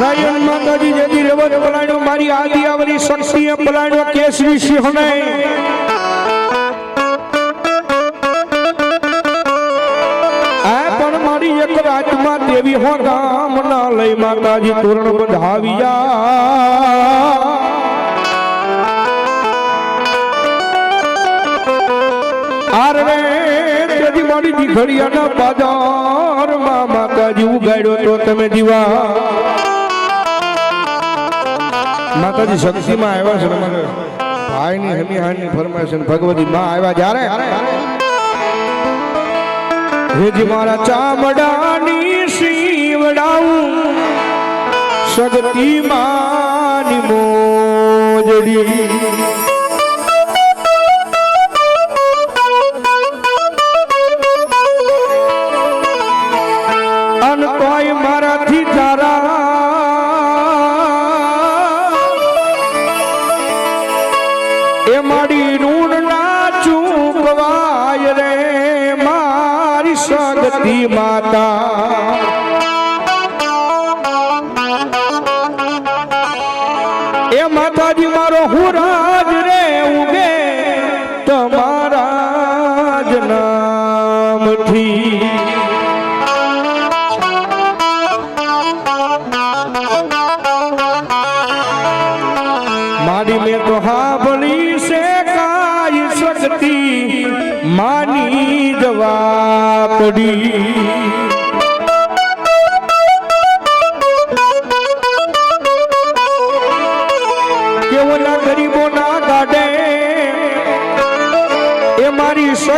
રાયણ માતાજી જેથી રેવત પલાણ્યો મારી આદિ આવરી શક્તિએ પલાણ્યો કેસરી સિંહને. પણ મારી એક રાતમાં દેવી હો રામ ના લઈ માતાજી તોરણ બંધાવ્યા. મારી દીકરીયાના બાજારમાં માતાજી ઉગાડ્યો તો તમે જીવા માતાજી શક્તિમાં આવ્યા છે અમારે ભાઈની હમી હાની ફરમાઈશ ભગવતી માં આવ્યા જ્યારે. હેજી મારા ચામડાની શીવડાવું શક્તિ માની મોજડી. સગતી માતા એ માતાજી મારો હુરાજ રે ઉગે તમારા જ નામથી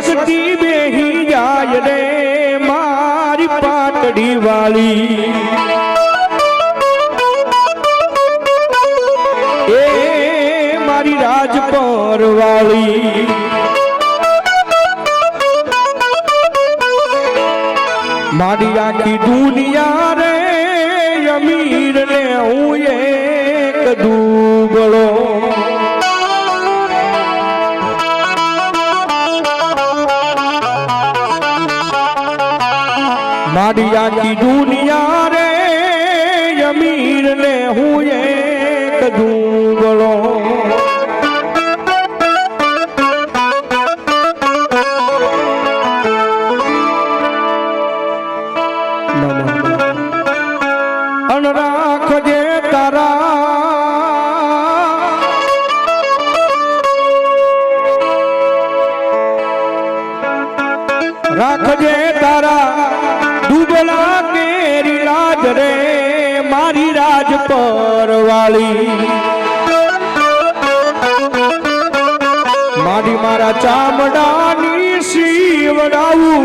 શક્તિ બેહી જાય રે મારી પાટડી વાળી એ મારી રાજપર વાળી મારી આખી દુનિયા રે અમીર ને હું એક દુબળો મારી આખી દુનિયા રે અમીર ને હું એક દુબળો કેરી મારી રાજ પર વાળી મારી મારા ચામડાની શિવડાવું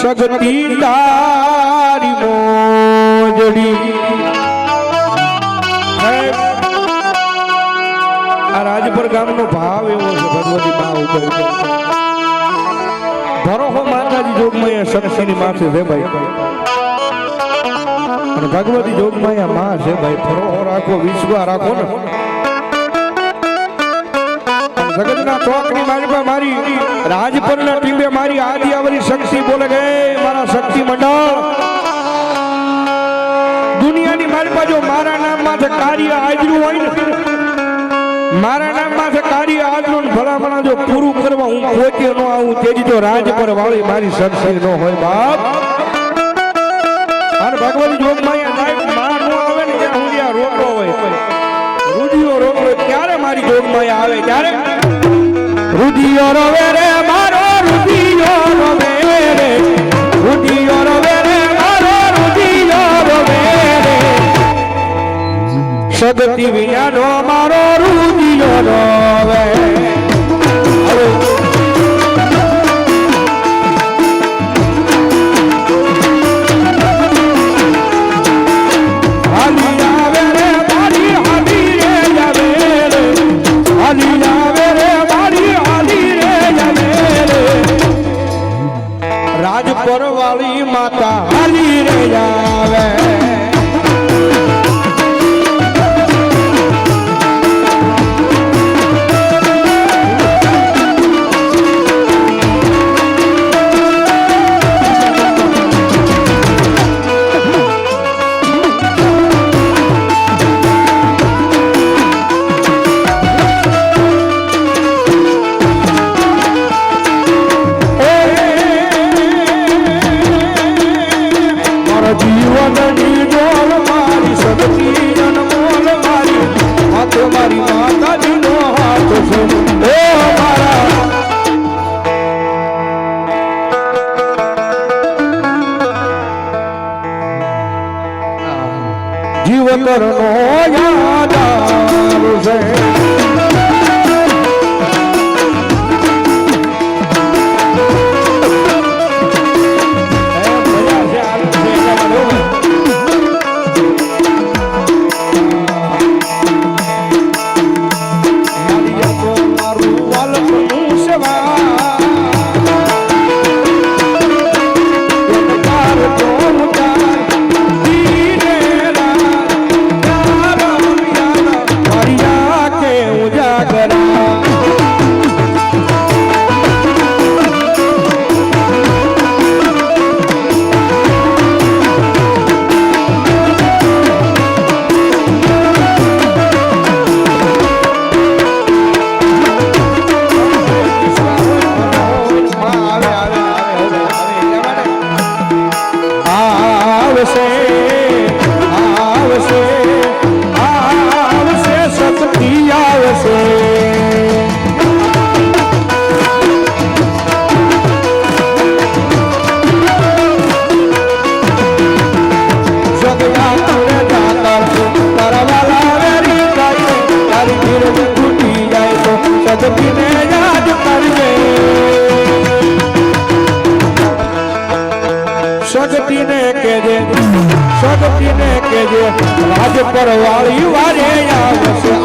શક્તિ તારી મોજડી. આ રાજપર ગામનો ભાવ એવો છે, ભગવતી ભાવ ઉપર ભરોહો માતાજી જોગમાં શક્તિની માથે છે ભાઈ અને ભગવતી જોગમાં આ માં છે ભાઈ. ફરો રાખો, વિશ્વા રાખો ને. જગતના ચોકની મારી મારી રાજપરના ટીમે મારી આદિ આવરી શક્તિ બોલે ગઈ મારા શક્તિ મંડળ, દુનિયાની મારી પાસે મારા નામમાં જે કાર્ય આજનું હોય ને, મારા નામમાં જે કાર્ય આજરું ને ભલામણા જો પૂરું કરવા હું પોતે ન આવું, તેજી તો રાજ પર વાળી મારી શક્તિ ન હોય બાપ. અને ભગવતી જોગમાં અહીંયા માં ન આવે ને હોય ક્યારે મારી જોગમાં આવે? ત્યારે રુધિયો રવે રે મારો રુધિયો રવે રે. રુધિયો રવે રે મારો રુધિયો રવે રે. સદતી વિયાનો મારો જીવ કરનો યાદ છે આવશે આવશે આવશે શક્તિ આવશે. તારા વાલા ભગતીને કેજે રાજ પરવાળી વારે આવશે.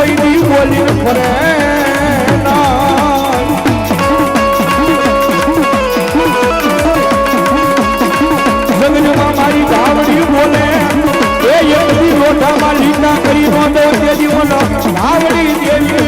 કોઈ દી બોલી ફરે જગનમાં મારી ધાવડી કરી નોંધો તે દેવી